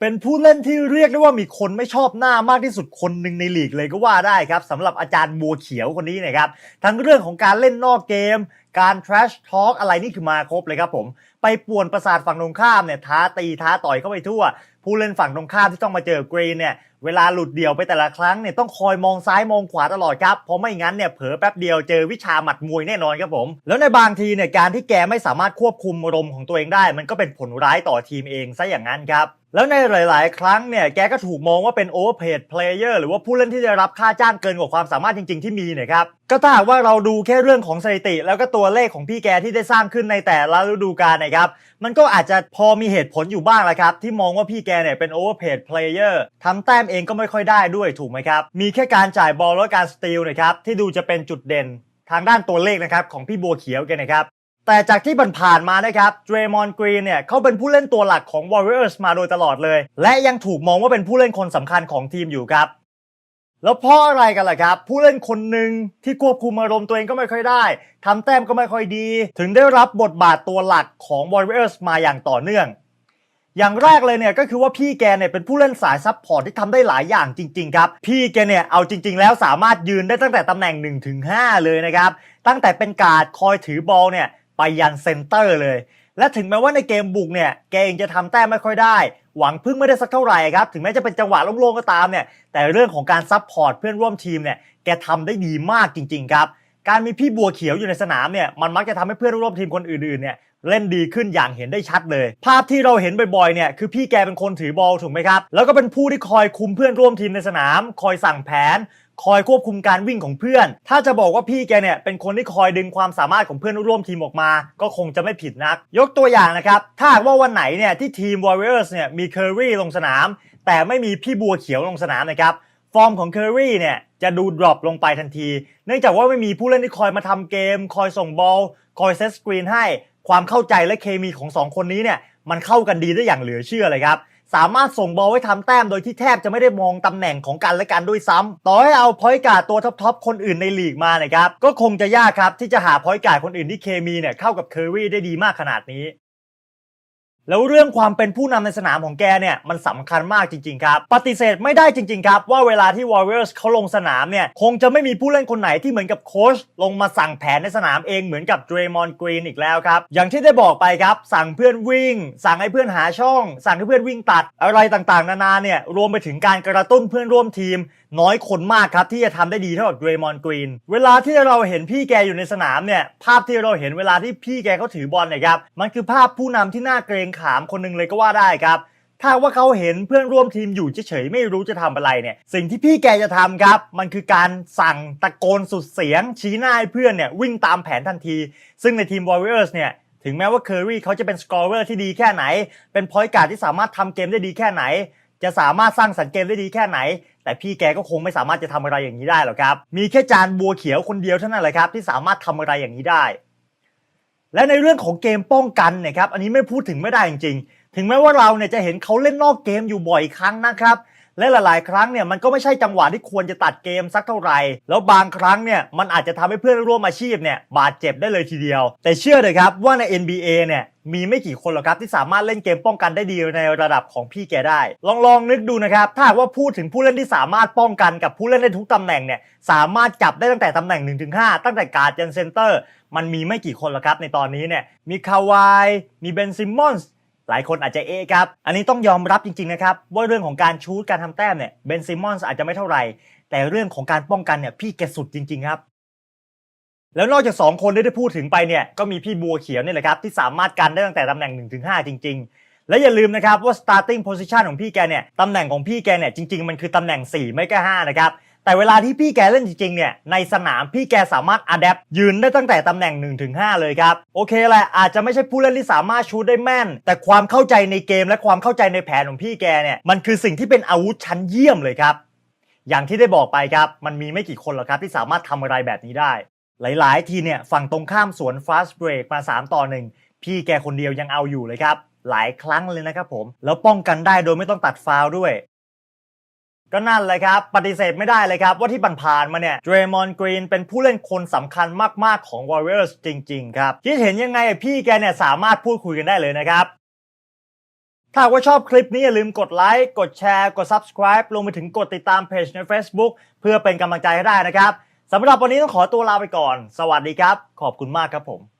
เป็นผู้เล่นที่เรียกได้ว่ามีคนไม่ชอบหน้ามากที่สุดคนหนึ่งในลีกเลยก็ว่าได้ครับสำหรับอาจารย์บัวเขียวคนนี้นะครับ ทั้งเรื่องของการเล่นนอกเกม การ trash talk อะไรนี่คือมาครบเลยครับผม ไปป่วนประสาทฝั่งตรงข้ามเนี่ยท้าตีท้าต่อยเข้าไปทั่ว ผู้เล่นฝั่งตรงข้ามที่ต้องมาเจอกรีนเนี่ย เวลาหลุดเดี่ยวไปแต่ละครั้งเนี่ยต้องคอยมองซ้ายมองขวาตลอดครับเพราะไม่งั้นเนี่ยเผลอแป๊บเดียวเจอวิชาหมัดมวยแน่นอนครับผม แล้วในบางทีเนี่ยการที่แกไม่สามารถควบคุมอารมณ์ของตัวเองได้ มันก็เป็นผลร้ายต่อทีมเองซะอย่างนั้นครับแล้วในหลาย ๆ ครั้งเนี่ย แกก็ถูกมองว่าเป็น overpaid player หรือว่าผู้เล่นที่ได้รับค่าจ้างเกินกว่าความสามารถจริง ๆ ที่มีเนี่ยครับ ก็ถ้าหากว่าเราดูแค่เรื่องของสถิติ แล้วก็ตัวเลขของพี่แกที่ได้สร้างขึ้นในแต่ละฤดูกาลนะครับ มันก็อาจจะพอมีเหตุผลอยู่บ้างแหละครับ ที่มองว่าพี่แกเนี่ยเป็น overpaid player ทำแต้มเองก็ไม่ค่อยได้ด้วยถูกไหมครับ มีแค่การจ่ายบอลและการสตีลนะครับที่ดูจะเป็นจุดเด่นทางด้านตัวเลขนะครับของพี่บัวเขียวแกนะครับแต่จากที่ผ่านมานะครับเดรมอนกรีนเนี่ยเขาเป็นผู้เล่นตัวหลักของ Warriors มาโดยตลอดเลย และยังถูกมองว่าเป็นผู้เล่นคนสำคัญของทีมอยู่ครับ แล้วเพราะอะไรกันล่ะครับ ผู้เล่นคนหนึ่งที่ควบคุมอารมณ์ตัวเองก็ไม่ค่อยได้ทำแต้มก็ไม่ค่อยดี ถึงได้รับบทบาทตัวหลักของ Warriors มาอย่างต่อเนื่อง อย่างแรกเลยเนี่ยก็คือว่าพี่แกเนี่ยเป็นผู้เล่นสายซับพอร์ตที่ทำได้หลายอย่างจริง ๆ ครับ พี่แกเนี่ยเอาจริง ๆ แล้วสามารถยืนได้ตั้งแต่ตำแหน่ง1ถึง5เลยนะครับ ตั้งแต่เป็นการ์ดคอยถือบอลเนี่ยไปยันเซนเตอร์เลย และถึงแม้ว่าในเกมบุกเนี่ยแกเองจะทำแต้มไม่ค่อยได้ หวังพึ่งไม่ได้สักเท่าไหร่ครับ ถึงแม้จะเป็นจังหวะโล่งๆก็ตามเนี่ยแต่เรื่องของการซับพอร์ตเพื่อนร่วมทีมเนี่ยแกทำได้ดีมากจริง ๆ ครับ การมีพี่บัวเขียวอยู่ในสนามเนี่ยมันมักจะทำให้เพื่อนร่วมทีมคนอื่นๆเนี่ยเล่นดีขึ้นอย่างเห็นได้ชัดเลย ภาพที่เราเห็นบ่อยๆเนี่ยคือพี่แกเป็นคนถือบอลถูกไหมครับ แล้วก็เป็นผู้ที่คอยคุมเพื่อนร่วมทีมในสนาม คอยสั่งแผน คอยควบคุมการวิ่งของเพื่อน ถ้าจะบอกว่าพี่แกเนี่ยเป็นคนที่คอยดึงความสามารถของเพื่อนร่วมทีมออกมา ก็คงจะไม่ผิดนัก ยกตัวอย่างนะครับ ถ้าว่าวันไหนเนี่ยที่ทีม Warriors เนี่ยมีเคอร์รี่ลงสนาม แต่ไม่มีพี่บัวเขียวลงสนามนะครับ ฟอร์มของเคอรี่เนี่ยจะดูดรอปลงไปทันที เนื่องจากว่าไม่มีผู้เล่นที่คอยมาทำเกม คอยส่งบอล คอยเซตสกรีนให้ ความเข้าใจและเคมีของสองคนนี้เนี่ยมันเข้ากันดีได้อย่างเหลือเชื่อเลยครับ สามารถส่งบอลไว้ทำแต้มโดยที่แทบจะไม่ได้มองตำแหน่งของกันและกันด้วยซ้ำต่อให้เอาพอยต์การ์ดตัวท็อปๆคนอื่นในลีกมานะครับ ก็คงจะยากครับที่จะหาพอยต์การ์ดคนอื่นที่เคมีเนี่ยเข้ากับเคอรี่ได้ดีมากขนาดนี้ แล้วเรื่องความเป็นผู้นำในสนามของแกเนี่ยมันสำคัญมากจริงๆครับ ปฏิเสธไม่ได้จริงๆครับ ว่าเวลาที่ Warriors เขาลงสนามเนี่ย คงจะไม่มีผู้เล่นคนไหนที่เหมือนกับโค้ชลงมาสั่งแผนในสนามเองเหมือนกับ Draymond Green อีกแล้วครับ อย่างที่ได้บอกไปครับ สั่งเพื่อนวิ่ง สั่งให้เพื่อนหาช่อง สั่งให้เพื่อนวิ่งตัด อะไรต่างๆ นานาเนี่ยรวมไปถึงการกระตุ้นเพื่อนร่วมทีม น้อยคนมากครับที่จะทำได้ดีเท่ากับ Draymond Green เวลาที่เราเห็นพี่แกอยู่ในสนามเนี่ยภาพที่เราเห็นเวลาที่พี่แกเขาถือบอลเนี่ยครับมันคือภาพผู้นำที่น่าเกรงขามคนหนึ่งเลยก็ว่าได้ครับ ถ้าว่าเขาเห็นเพื่อนร่วมทีมอยู่เฉยๆไม่รู้จะทำอะไรเนี่ย สิ่งที่พี่แกจะทำครับ มันคือการสั่งตะโกนสุดเสียง ชี้หน้าให้เพื่อนเนี่ยวิ่งตามแผนทันที ซึ่งในทีม Warriors เนี่ยถึงแม้ว่าเคอร์รี่เขาจะเป็นสกอร์เรอร์ที่ดีแค่ไหน เป็นพอยต์การ์ดที่สามารถทำเกมได้ดีแค่ไหน จะสามารถสร้างสรรค์เกมได้ดีแค่ไหน แต่พี่แกก็คงไม่สามารถจะทำอะไรอย่างนี้ได้หรอกครับ มีแค่จานบัวเขียวคนเดียวเท่านั้นแหละครับที่สามารถทำอะไรอย่างนี้ได้ และในเรื่องของเกมป้องกันเนี่ยครับอันนี้ไม่พูดถึงไม่ได้จริงๆ ถึงแม้ว่าเราเนี่ยจะเห็นเขาเล่นนอกเกมอยู่บ่อยครั้งนะครับและหลาย ๆ ครั้งเนี่ยมันก็ไม่ใช่จังหวะที่ควรจะตัดเกมสักเท่าไหร่แล้วบางครั้งเนี่ยมันอาจจะทำให้เพื่อนร่วมอาชีพเนี่ยบาดเจ็บได้เลยทีเดียว แต่เชื่อเลยครับว่าใน NBA เนี่ย มีไม่กี่คนหรอกครับที่สามารถเล่นเกมป้องกันได้ดีในระดับของพี่แกได้ ลองลองนึกดูนะครับถ้าว่าพูดถึงผู้เล่นที่สามารถป้องกันกับผู้เล่นได้ทุกตำแหน่งเนี่ยสามารถจับได้ตั้งแต่ตำแหน่ง1นถึงหตั้งแต่การ์ดยันเซนเตอร์มันมีไม่กี่คนหรอกครับในตอนนี้เนี่ยมีคาวายมีเบนซิมมอนส์หลายคนอาจจะเอะครับ อันนี้ต้องยอมรับจริงๆนะครับ ว่าเรื่องของการชูตการทำแต้มเนี่ยเบนซิมอนส์อาจจะไม่เท่าไหร่ แต่เรื่องของการป้องกันเนี่ยพี่แกสุดจริงๆครับ แล้วนอกจาก 2 คนที่ได้พูดถึงไปเนี่ยก็มีพี่บัวเขียวนี่แหละครับที่สามารถกันได้ตั้งแต่ตำแหน่ง1นถึงหจริง ๆ และอย่าลืมนะครับว่า starting position ของพี่แกเนี่ยตำแหน่งของพี่แกเนี่ยจริง ๆ มันคือตำแหน่ง 4 ไม่ก็5นะครับแต่เวลาที่พี่แกเล่นจริงๆเนี่ยในสนามพี่แกสามารถอัดแอปยืนได้ตั้งแต่ตำแหน่ง1ถึง5เลยครับ โอเคแหละอาจจะไม่ใช่ผู้เล่นที่สามารถชูตได้แม่น แต่ความเข้าใจในเกมและความเข้าใจในแผนของพี่แกเนี่ยมันคือสิ่งที่เป็นอาวุธชั้นเยี่ยมเลยครับอย่างที่ได้บอกไปครับมันมีไม่กี่คนหรอกครับที่สามารถทำอะไรแบบนี้ได้ หลาย ๆ ทีเนี่ยฝั่งตรงข้ามสวน fast break มา 3 ต่อ 1 พี่แกคนเดียวยังเอาอยู่เลยครับ หลายครั้งเลยนะครับผม แล้วป้องกันได้โดยไม่ต้องตัดฟาวล์ด้วย ก็นั่นเลยครับ ปฏิเสธไม่ได้เลยครับ ว่าที่ผ่านๆมาเนี่ยเดรมอนกรีนเป็นผู้เล่นคนสำคัญมากๆของ Warriors จริง ๆ ครับคิดเห็นยังไงพี่แกเนี่ยสามารถพูดคุยกันได้เลยนะครับถ้าว่าชอบคลิปนี้อย่าลืมกดไลค์ กดแชร์ กด subscribe รวมไปถึงกดติดตามเพจใน Facebook เพื่อเป็นกำลังใจให้ได้นะครับ สำหรับวันนี้ต้องขอตัวลาไปก่อน สวัสดีครับ ขอบคุณมากครับผม